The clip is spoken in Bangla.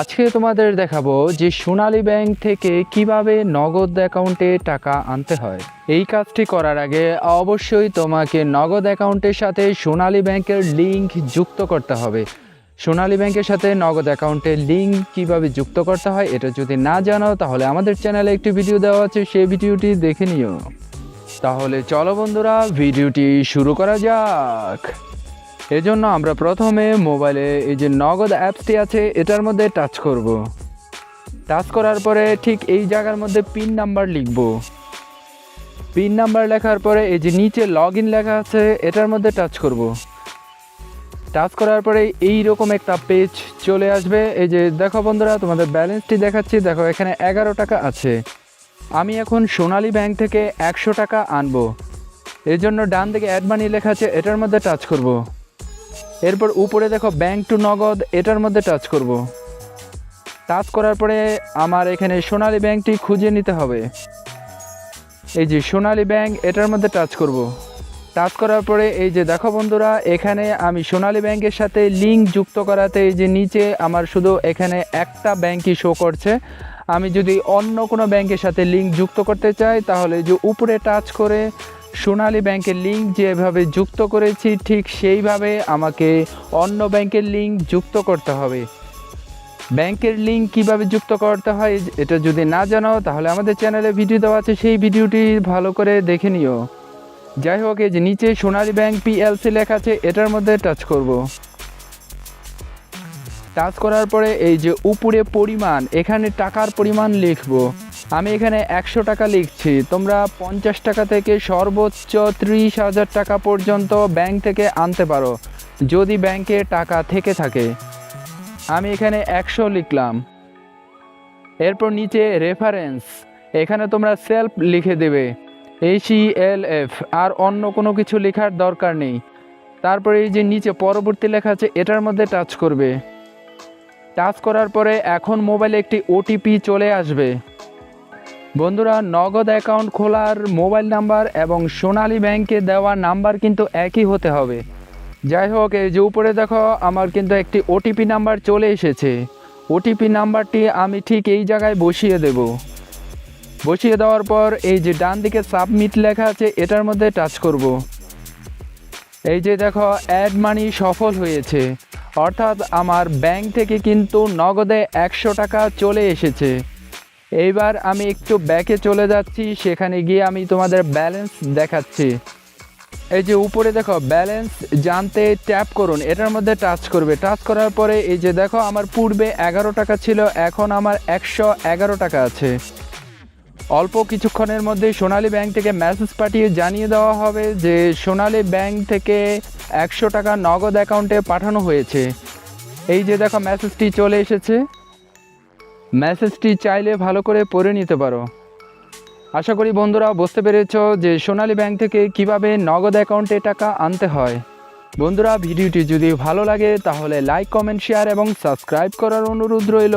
আজকে তোমাদের দেখাবো যে সোনালী ব্যাংক থেকে কীভাবে নগদ অ্যাকাউন্টে টাকা আনতে হয়। এই কাজটি করার আগে অবশ্যই তোমাকে নগদ অ্যাকাউন্টের সাথে সোনালী ব্যাংকের লিংক যুক্ত করতে হবে। সোনালী ব্যাংকের সাথে নগদ অ্যাকাউন্টের লিংক কীভাবে যুক্ত করতে হয় এটা যদি না জানো, তাহলে আমাদের চ্যানেলে একটি ভিডিও দেওয়া আছে, সেই ভিডিওটি দেখে নিও। তাহলে চলো বন্ধুরা, ভিডিওটি শুরু করা যাক। এজন্য আমরা প্রথমে মোবাইলে এই যে নগদ অ্যাপসটি আছে, এটার মধ্যে টাচ করব। টাচ করার পরে ঠিক এই জায়গার মধ্যে পিন নাম্বার লিখব। পিন নাম্বার লেখার পরে এই যে নিচে লগ ইন লেখা আছে, এটার মধ্যে টাচ করব। টাচ করার পরে এই রকম একটা পেজ চলে আসবে। এই যে দেখো বন্ধুরা, তোমাদের ব্যালেন্সটি দেখাচ্ছি। দেখো, এখানে এগারো টাকা আছে। আমি এখন সোনালী ব্যাংক থেকে একশো টাকা আনব। এর জন্য ডান দিকে অ্যাড মানি লেখা আছে, এটার মধ্যে টাচ করব। এরপর উপরে দেখো ব্যাংক টু নগদ, এটার মধ্যে টাচ করব। টাচ করার পরে আমার এখানে সোনালী ব্যাংকটি খুঁজে নিতে হবে। এই যে সোনালী ব্যাংক এটার মধ্যে টাচ করব। টাচ করার পরে এই যে দেখো বন্ধুরা, এখানে আমি সোনালী ব্যাংকের সাথে লিঙ্ক যুক্ত করাতে এই যে নিচে আমার শুধু এখানে একটা ব্যাংকই শো করছে। আমি যদি অন্য কোনো ব্যাংকের সাথে লিঙ্ক যুক্ত করতে চাই, তাহলে যে উপরে টাচ করে সোনালী ব্যাংকের লিঙ্ক যেভাবে যুক্ত করেছি, ঠিক সেইভাবে আমাকে অন্য ব্যাংকের লিঙ্ক যুক্ত করতে হবে। ব্যাংকের লিঙ্ক কীভাবে যুক্ত করতে হয়, এটা যদি না জানো তাহলে আমাদের চ্যানেলে ভিডিও দেওয়া আছে, সেই ভিডিওটি ভালো করে দেখে নিও। যাই হোক, এই যে নিচে সোনালী ব্যাংক পিএলসি লেখা আছে, এটার মধ্যে টাচ করব। টাচ করার পরে এই যে উপরে পরিমাণ, এখানে টাকার পরিমাণ লিখব। আমি এখানে একশো টাকা লিখছি। তোমরা পঞ্চাশ টাকা থেকে সর্বোচ্চ ত্রিশ হাজার টাকা পর্যন্ত ব্যাংক থেকে আনতে পারো, যদি ব্যাংকে টাকা থেকে থাকে। আমি এখানে একশো লিখলাম। এরপর নিচে রেফারেন্স এখানে তোমরা সেলফ লিখে দেবে। এইচ এল এফ আর অন্য কোনো কিছু লেখার দরকার নেই। তারপরে এই যে নিচে পরবর্তী লেখা আছে, এটার মধ্যে টাচ করবে। টাচ করার পরে এখন মোবাইলে একটি ওটিপি চলে আসবে। বন্ধুরা, নগদ অ্যাকাউন্ট খোলার মোবাইল নাম্বার এবং সোনালী ব্যাংকে দেওয়া নাম্বার কিন্তু একই হতে হবে। যাই হোক, এই যে উপরে দেখো, আমার কিন্তু একটি ওটিপি নাম্বার চলে এসেছে। ওটিপি নাম্বারটি আমি ঠিক এই জায়গায় বসিয়ে দেব। বসিয়ে দেওয়ার পর এই যে ডান দিকে সাবমিট লেখা আছে, এটার মধ্যে টাচ করব। এই যে দেখো অ্যাড মানি সফল হয়েছে। অর্থাৎ আমার ব্যাংক থেকে কিন্তু নগদে একশো টাকা চলে এসেছে। এইবার আমি একটু ব্যাকে চলে যাচ্ছি, সেখানে গিয়ে আমি তোমাদের ব্যালেন্স দেখাচ্ছি। এই যে উপরে দেখো ব্যালেন্স জানতে ট্যাপ করুন, এটার মধ্যে টাচ করবে। টাচ করার পরে এই যে দেখো, আমার পূর্বে এগারো টাকা ছিল, এখন আমার একশো এগারো টাকা আছে। অল্প কিছুক্ষণের মধ্যে সোনালী ব্যাংক থেকে মেসেজ পাঠিয়ে জানিয়ে দেওয়া হবে যে, সোনালী ব্যাংক থেকে একশো টাকা নগদ অ্যাকাউন্টে পাঠানো হয়েছে। এই যে দেখো মেসেজটি চলে এসেছে। মেসেজটি চাইলে ভালো করে পড়ে নিতে পারো। আশা করি বন্ধুরা বুঝতে পেরেছ যে সোনালী ব্যাংক থেকে কীভাবে নগদ অ্যাকাউন্টে টাকা আনতে হয়। বন্ধুরা, ভিডিওটি যদি ভালো লাগে তাহলে লাইক, কমেন্ট, শেয়ার এবং সাবস্ক্রাইব করার অনুরোধ রইল।